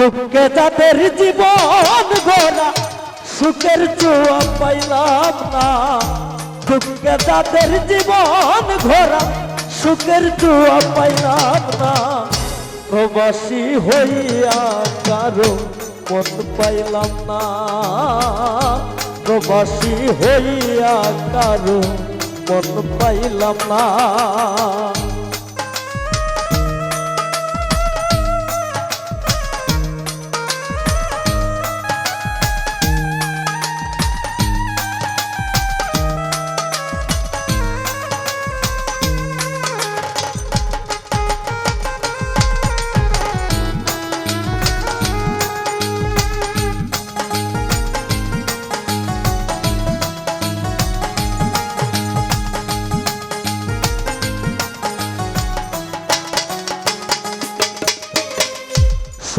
দুঃখে যাদের জীবন গোরা সুখের চুয়া পাইলাম না। দুঃখে যাদের জীবন ঘোরা সুখের চুয়া পাইলাম না। প্রবাসী হইয়া কারও মন পাইলাম না। প্রবাসী হইয়া কারও মন পাইলাম না।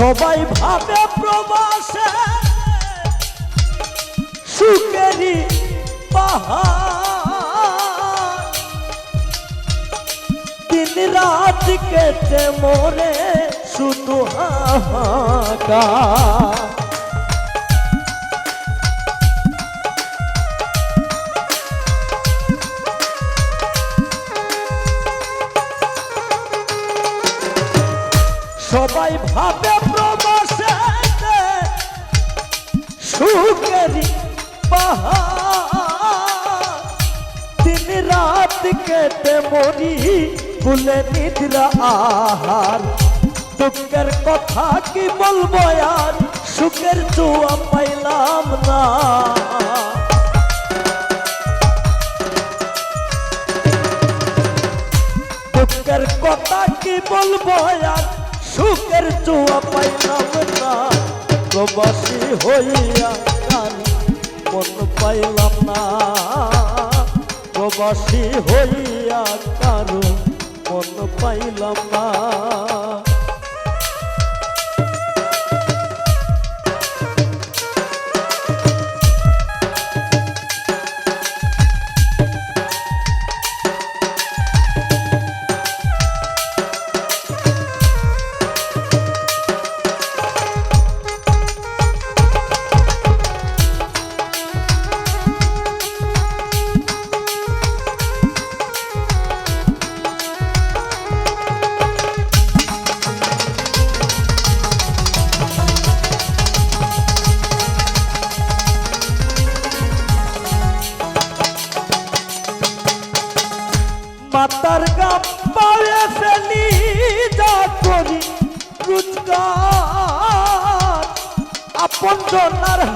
সবাই ভাবে প্রবাসে সুখেরই পাহাড়। দিন রাত কেটে মোরে শুধু হাহাকার। সবাই ভাবে পাহাড়। দিন রাত কেটে মরি ভুলে নিদ্রা আহার। দুঃখের কথা কি বলব আর? সুখের চুয়া পাইলাম না। দুঃখের কথা কি বলব আর? সুখের চুয়া পাইলাম না। প্রবাসী হইয়া কার মন পাইলাম না। প্রবাসী হইয়া কারও মন পাইলাম না।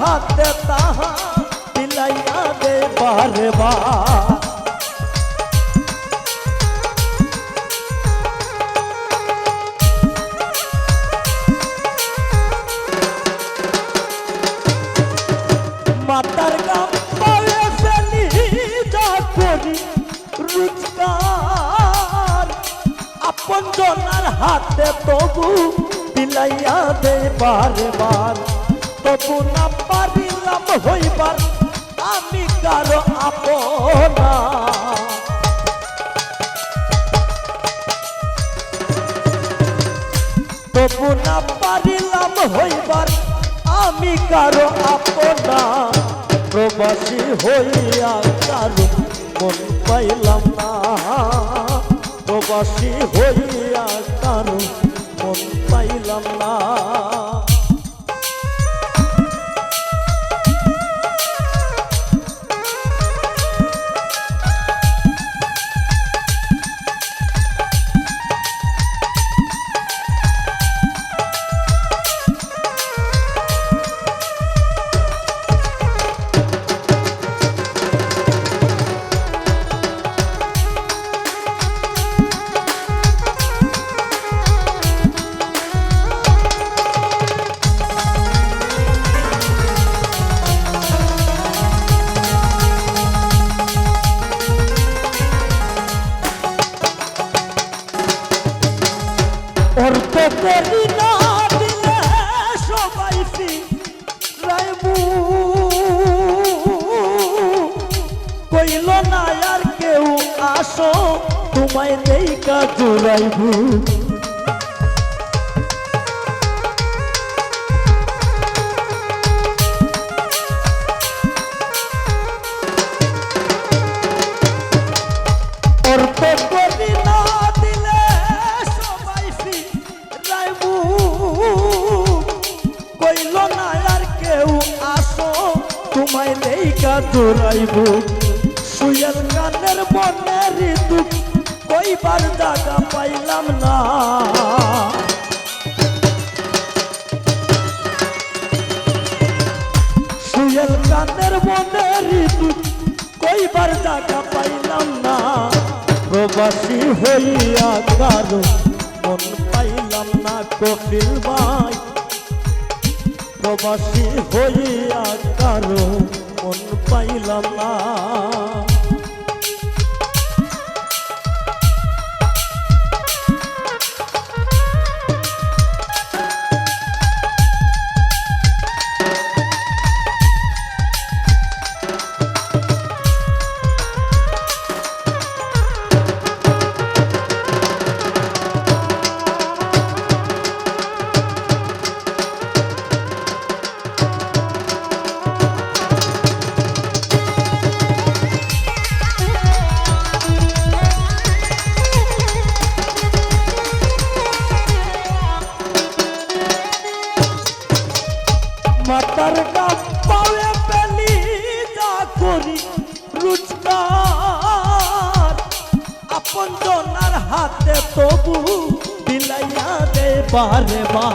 জনার হাতে তাহা দিলাইয়া দে বারে বার মাতার গাম পায়ে ফেলি যা করি রোজগার আপন জনার হাতে তবু বিলাইয়া দে বারে বার তবু না পারিলাম হইবার, আমি কারও আপনা। তবু না পারিলাম হইবার, আমি কারও আপনা। প্রবাসী হইয়া কারও মন পাইলাম না। প্রবাসী হইয়া কারও মন পাইলাম না। করি না দিলে সবাই রাইবু কইল না আর কেউ আসো তোমায় নেই কাজু জুড়াইবু জোড়াইব সুয়েল গানের মনের দুঃখ কইবার জায়গা পাইলাম না। সুয়েল গানের মনের দুঃখ কইবার জায়গা পাইলাম না। প্রবাসী হইয়া কারও মন পাইলাম না কপিল ভাই। প্রবাসী হইয়া কারও পাইলাম না। আপন জনার হাতে তবু বিলাইয়া দে বারে বা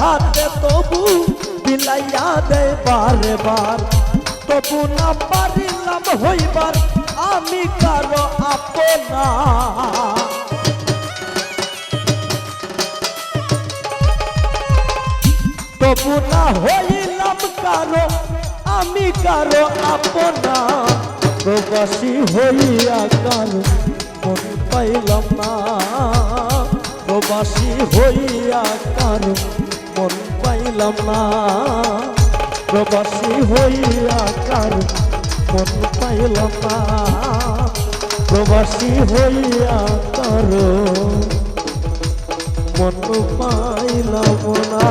হাতে তবু বিলাইয়া দে বারে বার। তবু না পারিলাম হইবার আমি কারও আপনা। তবু না হইলাম কারও, আমি কারও আপনা। প্রবাসী হইয়া কারও মন পাইলাম না। প্রবাসী হইয়া কারও মন পাইলাম না। প্রবাসী হইয়া কার মন পাইলাম না? প্রবাসী হইয়া কার মন পাইলাম না?